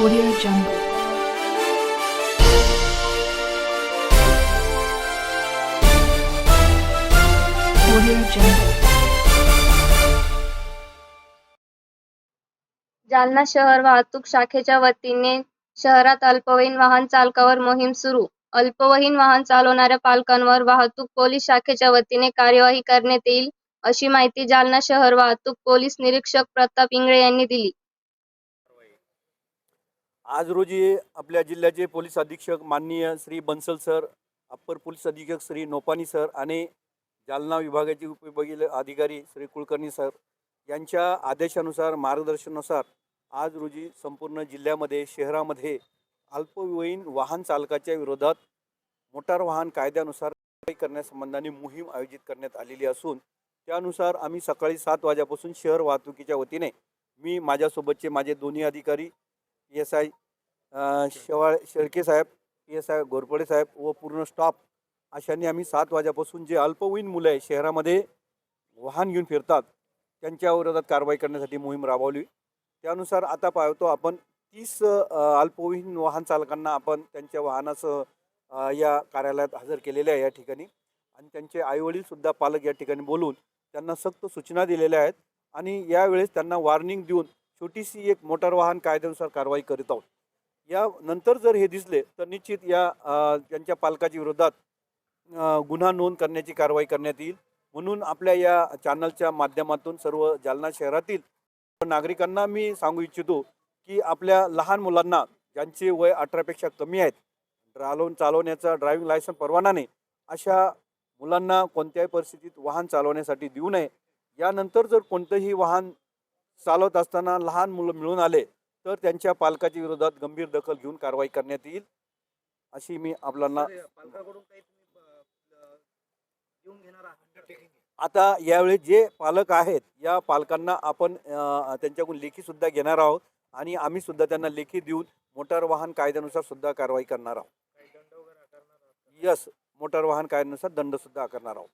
Audio Jungle. Jalna शहर वाहतूक शाखेच्या वतीने शहरात अल्पवयीन वाहन चालकावर मोहीम सुरू. अल्पवयीन वाहन चालवणाऱ्या पालकांवर वाहतूक पोलीस शाखेच्या वतीने कार्यवाही करण्यात येईल अशी माहिती जालना शहर वाहतूक पोलीस निरीक्षक प्रताप इंगळे यांनी दिली. आज रोजी आपल्या जिल्ह्याचे पोलीस अधीक्षक माननीय Shri Bansal sir upper police अधीक्षक श्री नोपानी सर आणि जालना विभागाचे उपविभागीय अधिकारी श्री कुलकर्णी सर यांच्या आदेशानुसार मार्गदर्शनानुसार आज रोजी संपूर्ण जिल्ह्यामध्ये शहरामध्ये अल्पवयीन वाहन चालकाच्या विरोधात मोटार वाहन कायद्यानुसार कारवाई करण्यासंबंधाने मोहीम आयोजित करण्यात आलेली असून त्यानुसार आम्ही सकाळी सात वाजेपासून शहर वाहतुकीच्या वतीने मी माझ्यासोबतचे माझे दोन्ही अधिकारी एस आय शेवाळ शेळके साहेब पी एस आय घोरपडे साहेब व पूर्ण स्टाफ अशांनी आम्ही सात वाजेपासून जे अल्पवयीन मुलं आहे शहरामध्ये वाहन घेऊन फिरतात त्यांच्या विरोधात कारवाई करण्यासाठी मोहीम राबवली. त्यानुसार आता पाहतो आपण तीस अ, अल्पवयीन वाहन चालकांना आपण त्यांच्या वाहनासह अ, या कार्यालयात हजर केलेले आहे या ठिकाणी आणि त्यांचे आईवडीलसुद्धा पालक या ठिकाणी बोलून त्यांना सक्त सूचना दिलेल्या आहेत आणि यावेळेस त्यांना वॉर्निंग देऊन छोटीशी एक मोटार वाहन कायद्यानुसार कारवाई करीत आहोत. या नंतर जर हे दिसले तर निश्चित या त्यांच्या पालकाच्या विरोधात गुन्हा नोंद करण्याची कारवाई करण्यात येईल. म्हणून आपल्या या चॅनलच्या माध्यमातून सर्व जालना शहरातील नागरिकांना मी सांगू इच्छितो की आपल्या लहान मुलांना ज्यांचे वय अठरापेक्षा कमी आहेत रालवून चालवण्याचा ड्रायव्हिंग लायसन परवाना नाही अशा मुलांना कोणत्याही परिस्थितीत वाहन चालवण्यासाठी देऊ नये. यानंतर जर कोणतंही वाहन चालवत असताना लहान मुलं मिळून आले तर त्यांच्या पालकाच्या विरोधात गंभीर दखल घेऊन कारवाई करण्यात येईल अशी मी आपल्याला आता यावेळी जे पालक आहेत या पालकांना आपण त्यांच्याकडून लेखी सुद्धा घेणार आहोत आणि आम्ही सुद्धा त्यांना लेखी देऊन मोटार वाहन कायद्यानुसार सुद्धा कारवाई करणार आहोत. यस मोटार वाहन कायद्यानुसार दंड सुद्धा आकारणार आहोत.